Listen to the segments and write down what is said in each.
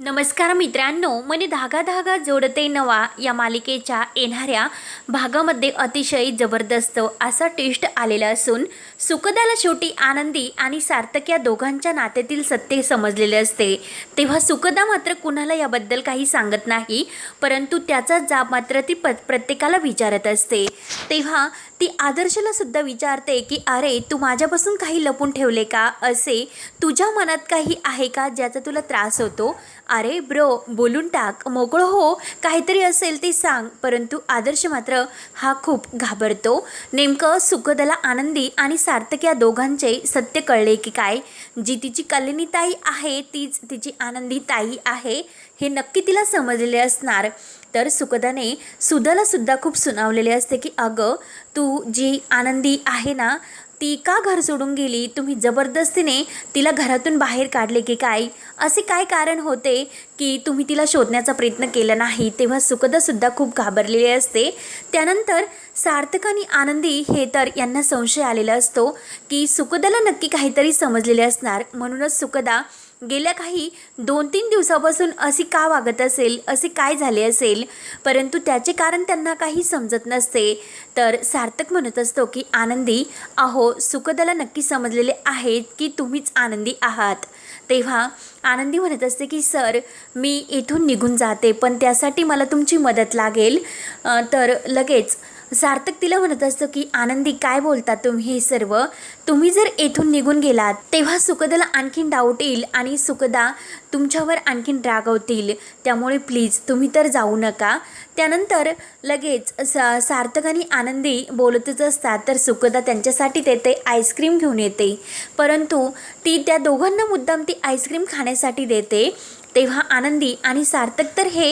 नमस्कार मित्रांनो मने धागा धागा जोडते नवा या मालिकेच्या येणाऱ्या भागामध्ये अतिशय जबरदस्त असा टेस्ट आलेला असून सुखदाला शेवटी आनंदी आणि सार्थक या दोघांच्या नात्यातील सत्य समजलेले असते. तेव्हा सुखदा मात्र कुणाला याबद्दल काही सांगत नाही परंतु त्याचा जाब मात्र ती प प्रत्येकाला विचारत असते. तेव्हा ती आदर्शला सुद्धा विचारते की अरे तू माझ्यापासून काही लपून ठेवले का? असे तुझ्या मनात काही आहे का ज्याचा तुला त्रास होतो? अरे ब्रो बोलून टाक. मोकळं हो. काहीतरी असेल ते सांग. परंतु आदर्श मात्र हा खूप घाबरतो. नेमकं सुखदला आनंदी आणि सार्थक या दोघांचे सत्य कळले की काय? जी तिची कल्याणी ताई आहे तीच तिची आनंदी ताई आहे. हे नक्की तिला समजलेले असणार. तर सुखदाने सुधाला सुद्धा खूप सुनावलेले असते की अगं तू जी आनंदी आहे ना ती का घर सोडून गेली? तुम्ही जबरदस्तीने तिला घरातून बाहेर काढले की काय? असे काय कारण होते की तुम्ही तिला शोधण्याचा प्रयत्न केला नाही? तेव्हा सुखदासुद्धा खूप घाबरलेली असते. त्यानंतर सार्थक आणि आनंदी हे तर यांना संशय आलेला असतो की सुखदाला नक्की काहीतरी समजलेले असणार. म्हणूनच सुखदा गेल्या काही दोन तीन दिवसापासून अशी का वागत असेल असे काय झाले असेल? परंतु त्याचे कारण त्यांना काही समजत नसते. तर सार्थक म्हणत असतो की आनंदी अहो सुखदाला नक्की समजलेले आहेत की तुम्हीच आनंदी आहात. तेव्हा आनंदी म्हणत असते की सर मी इथून निघून जाते पण त्यासाठी मला तुमची मदत लागेल. तर लगेच सार्थक तिला म्हणत असतो की आनंदी काय बोलता तुम्ही हे सर्व? तुम्ही जर येथून निघून गेलात तेव्हा सुखदाला आणखीन डाऊट येईल आणि सुखदा तुमच्यावर आणखीन रागवतील. त्यामुळे प्लीज तुम्ही तर जाऊ नका. त्यानंतर लगेच सा सार्थक आणि आनंदी बोलतच असतात तर सुखदा त्यांच्यासाठी तेथे आईस्क्रीम घेऊन येते. परंतु ती त्या दोघांना मुद्दाम ती आईस्क्रीम खाण्यासाठी देते. तेव्हा आनंदी आणि सार्थक तर हे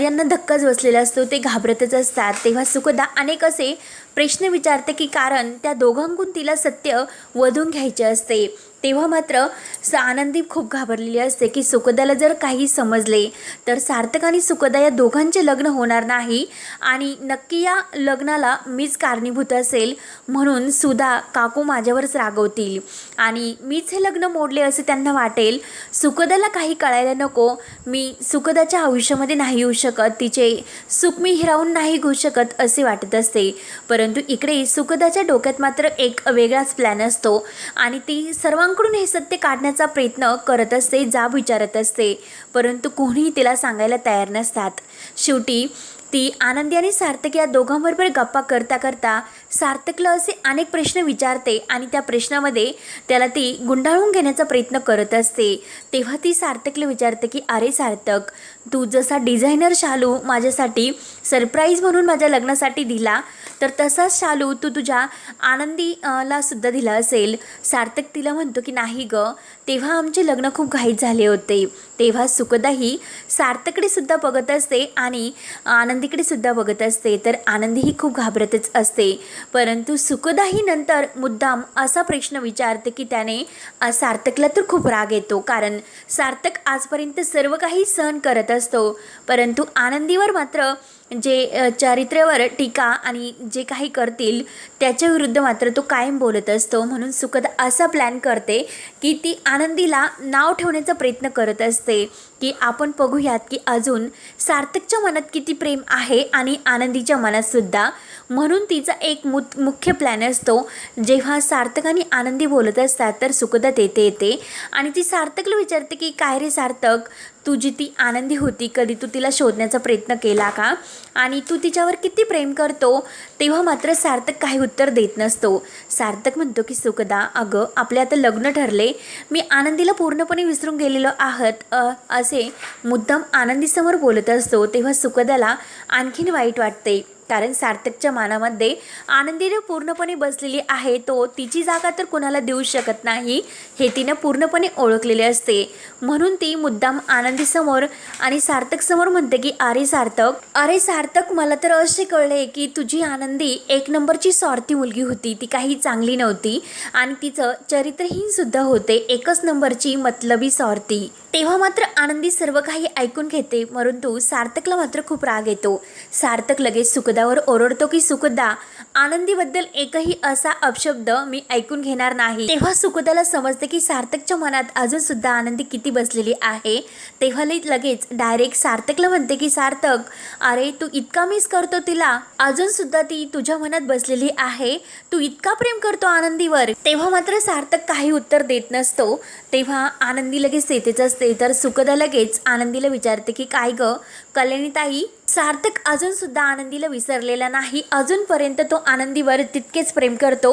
यांना धक्काच बसलेला असतो ते घाबरतच असतात. तेव्हा सुखदा अनेक असे प्रश्न विचारते की कारण त्या दोघांकून तिला सत्य वधून घ्यायचे असते. तेव्हा मात्र स आनंदी खूप घाबरलेली असते की सुखदाला जर काही समजले तर सार्थक आणि सुखदा या दोघांचे लग्न होणार नाही आणि नक्की या लग्नाला मीच कारणीभूत असेल म्हणून सुधा काकू माझ्यावरच रागवतील आणि मीच हे लग्न मोडले असे त्यांना वाटेल. सुखदाला काही कळायला नको. मी सुखदाच्या आयुष्यामध्ये नाही येऊ शकत तिचे सुख मी हिरावून नाही घेऊ शकत असे वाटत असते. परंतु इकडे सुखदाच्या डोक्यात मात्र एक वेगळाच प्लॅन असतो आणि ती सर्वांकडून हे सत्य काढण्याचा प्रयत्न करत असते जाब विचारत असते. परंतु कोणीही तिला सांगायला तयार नसतात. शेवटी ती आनंदी आणि सार्थक या दोघांबरोबर गप्पा करता करता सार्थकला असे अनेक प्रश्न विचारते आणि त्या प्रश्नामध्ये त्याला ती गुंडाळून घेण्याचा प्रयत्न करत असते. तेव्हा ती सार्थकला विचारते की अरे सार्थक तू जसा डिझायनर शालू माझ्यासाठी सरप्राईज म्हणून माझ्या लग्नासाठी दिला तर तसाच शालू तू तुझ्या आनंदी ला सुद्धा दिला असेल. सार्थक तिला म्हणतो की नाही ग तेव्हा आमचे लग्न खूप घाईत झाले होते. तेव्हा सुखदाही सार्थकडे सुद्धा बघत असते आणि आनंदीकडे सुद्धा बघत असते. तर आनंदीही खूप घाबरतच असते. परंतु सुखदाही नंतर मुद्दाम असा प्रश्न विचारते की त्याने सार्थकला तर खूप राग येतो. कारण सार्थक आजपर्यंत सर्व काही सहन करत असतो. परंतु आनंदीवर मात्र जे चारित्र्यावर टीका आणि जे काही करतील त्याच्या विरुद्ध मात्र तो कायम बोलत असतो. म्हणून सुखद असा प्लॅन करते की ती आनंदीला नाव ठेवण्याचा प्रयत्न करत असते. की आपण बघूयात की अजून सार्थकच्या मनात किती प्रेम आहे आणि आनंदीच्या मनात सुद्धा. म्हणून तिचा एक मु मुख्य प्लॅन असतो जेव्हा सार्थक आणि आनंदी बोलत असतात तर सुखदा तेथे येते. आणि ती सार्थकला विचारते की काय रे सार्थक? तुझी ती आनंदी होती कधी तू तिला शोधण्याचा प्रयत्न केला का? आणि तू तिच्यावर किती प्रेम करतो? तेव्हा मात्र सार्थक काही उत्तर देत नसतो. सार्थक म्हणतो की सुखदा अगं आपले आता लग्न ठरले. मी आनंदीला पूर्णपणे विसरून गेलेलो आहात. अ, असे मुद्दाम आनंदीसमोर बोलत असतो तेव्हा सुखदाला आणखीन वाईट वाटते. कारण सार्थकच्या मानामध्ये आनंदीने पूर्णपणे बसलेली आहे तो तिची जागा तर कोणाला देऊ शकत नाही हे तिनं पूर्णपणे ओळखलेले असते. म्हणून ती मुद्दाम आनंदीसमोर आणि सार्थकसमोर म्हणते की अरे सार्थक अरे सार्थक मला तर असे कळले की तुझी आनंदी एक नंबरची स्वार्थी मुलगी होती. ती काही चांगली नव्हती आणि तिचं चरित्रहीन सुद्धा होते एकच नंबरची मतलबी स्वार्थी. तेव्हा मात्र आनंदी सर्व काही ऐकून घेते परंतु सार्थकला मात्र खूप राग येतो. सार्थक लगेच शब्दावर ओरडतो की सुखदा आनंदीबद्दल एकही असा अपशब्द मी ऐकून घेणार नाही. तेव्हा सुखदाला समजते की सार्थकच्या मनात अजून सुद्धा आनंदी किती बसलेली आहे. तेव्हा लई लगेच डायरेक्ट सार्थकला म्हणते की सार्थक अरे तू इतका मिस करतो तिला. अजून सुद्धा ती तुझ्या मनात बसलेली आहे. तू इतका प्रेम करतो आनंदीवर. तेव्हा मात्र सार्थक काही उत्तर देत नसतो. तेव्हा आनंदी लगेच तेथेच असते. तर सुखदा लगेच आनंदीला विचारते की काय ग? कल्याणीताई सार्थक अजून सुद्धा आनंदीला विसरलेला नाही. अजूनपर्यंत तो आनंदीवर तितकेच प्रेम करतो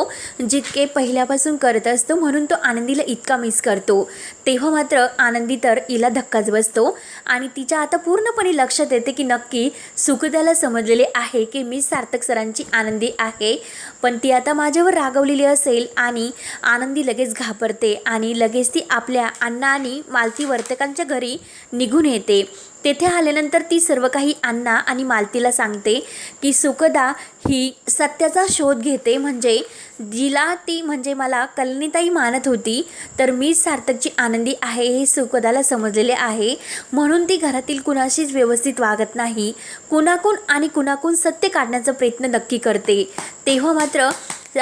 जितके पहिल्यापासून करत असतो म्हणून तो आनंदीला इतका मिस करतो. तेव्हा मात्र आनंदी तर हिला धक्काच बसतो आणि तिच्या आता पूर्णपणे लक्षात येते की नक्की सुखदाला समजलेले आहे की मी सार्थक सरांची आनंदी आहे. पण ती आता माझ्यावर रागवलेली असेल आणि आनंदी लगेच घाबरते आणि लगेच ती आपल्या अण्णा आणि मालती वर्तकांच्या घरी निघून येते. तेथे आल्यानंतर ती सर्व काही अण्णा आणि मालतीला सांगते की सुखदा ही सत्याचा शोध घेते. म्हणजे जिला ती म्हणजे मला कलनीताई मानत होती. तर मी सार्थकची आनंदी आहे हे सुखदाला समजलेले आहे. म्हणून ती घरातील कुणाशीच व्यवस्थित वागत नाही. कुणाकून आणि कुणाकून सत्य काढण्याचा प्रयत्न नक्की करते. तेव्हा मात्र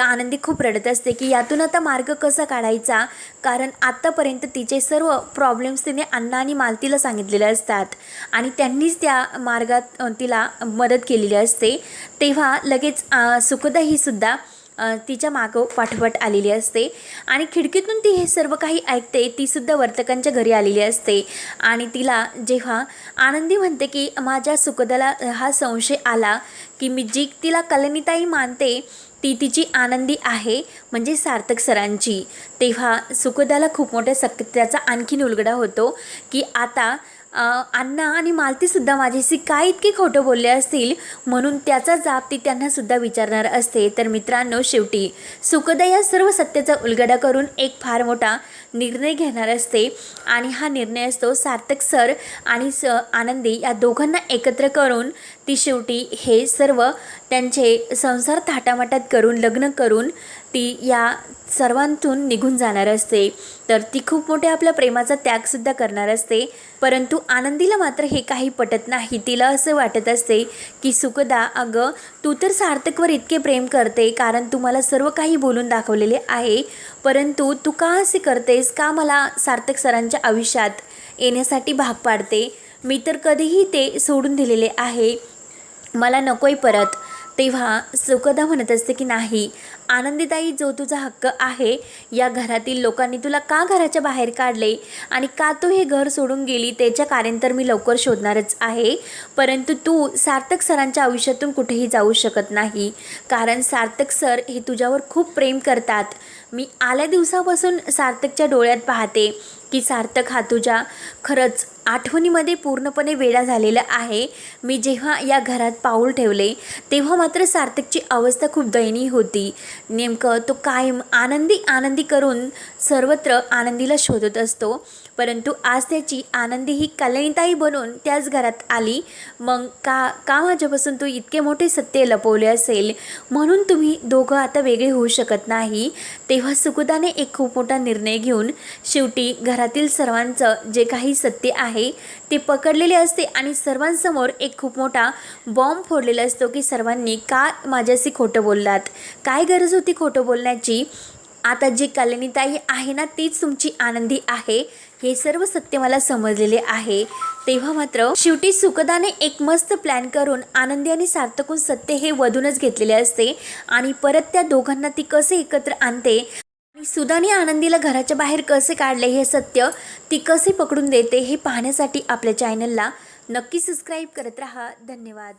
आनंदी खूप रडत असते की यातून आता मार्ग कसा काढायचा? कारण आत्तापर्यंत तिचे सर्व प्रॉब्लेम्स तिने अण्णा आणि मालतीला सांगितलेले असतात. आणि त्यांनीच त्या मार्गात तिला मदत केलेली असते. तेव्हा लगेच सुखदा ही सुद्धा तिच्या मागं पाठोपाठ आलेली असते. आणि खिडकीतून ती हे सर्व काही ऐकते तीसुद्धा वर्तकांच्या घरी आलेली असते. आणि तिला जेव्हा आनंदी म्हणते की माझ्या सुखदाला हा संशय आला की मी जी तिला कलनीताई मानते ती तिची आनंदी आहे म्हणजे सार्थक सरांची. तेव्हा सुखदाला खूप मोठ्या सक्त्याचा आणखीन उलगडा होतो की आता अण्णा आणि मालतीसुद्धा माझ्याशी काय इतके खोटं बोलले असतील? म्हणून त्याचा जाब ती त्यांनासुद्धा विचारणार असते. तर मित्रांनो शेवटी सुखदा या सर्व सत्याचा उलगडा करून एक फार मोठा निर्णय घेणार असते. आणि हा निर्णय असतो सार्थक सर आणि स आनंदी या दोघांना एकत्र करून ती शेवटी हे सर्व त्यांचे संसार थाटामाटात करून लग्न करून ती या सर्वांतून निघून जाणार असते. तर ती खूप मोठ्या आपल्या प्रेमाचा त्यागसुद्धा करणार असते. परंतु आनंदीला मात्र हे काही पटत नाही. तिला असं वाटत असते की सुखदा अगं तू तर सार्थकवर इतके प्रेम करते कारण तू मला सर्व काही बोलून दाखवलेले आहे. परंतु तू का असे करतेस? का मला सार्थक सरांच्या आयुष्यात येण्यासाठी भाग पाडते? मी तर कधीही ते सोडून दिलेले आहे. मला नकोय परत. तेव्हा सुखदा म्हणत असते की नाही आनंदीताई जो तुझा हक्क आहे या घरातील लोकांनी तुला का घराच्या बाहेर काढले? आणि का तू हे घर सोडून गेली? त्याच्या कारण तर मी लवकर शोधणारच आहे. परंतु तू सार्थक सरांच्या आयुष्यातून कुठेही जाऊ शकत नाही. कारण सार्थक सर हे तुझ्यावर खूप प्रेम करतात. मी आल्या दिवसापासून सार्थकच्या डोळ्यात पाहते. की सार्थक हा तुझ्या खरंच आठवणीमध्ये पूर्णपणे वेडा झालेला आहे. मी जेव्हा या घरात पाऊल ठेवले तेव्हा मात्र सार्थकची अवस्था खूप दयनीय होती. नेमकं तो कायम आनंदी आनंदी करून सर्वत्र आनंदीला शोधत असतो. परंतु आज त्याची आनंदी ही कल्याणीताई बनून त्याच घरात आली. मग का का माझ्यापासून तू इतके मोठे सत्य लपवले असेल? म्हणून तुम्ही दोघं आता वेगळे होऊ शकत नाही. तेव्हा सुकुदाने एक खूप मोठा निर्णय घेऊन शेवटी घरातील सर्वांचं जे काही सत्य आहे ते पकडलेले असते आणि सर्वांसमोर एक खूप मोठा बॉम्ब फोडलेला असतो की सर्वांनी का माझ्याशी खोटं बोललात? काय गरज होती खोटं बोलण्याची? आता जी कल्याणीताई आहे ना तीच तुमची आनंदी आहे? हे सर्व सत्य मला समजलेले आहे. तेव्हा मात्र शेवटी सुखदाने एक मस्त प्लॅन करून आनंदी आणि सार्थकून सत्य हे वधूनच घेतलेले असते आणि परत त्या दोघांना ती कसे एकत्र आणते? सुदाने आनंदीला घराच्या बाहेर कसे काढले हे सत्य ती कसे पकडून देते हे पाहण्यासाठी आपल्या चॅनलला नक्की सबस्क्राईब करत राहा. धन्यवाद.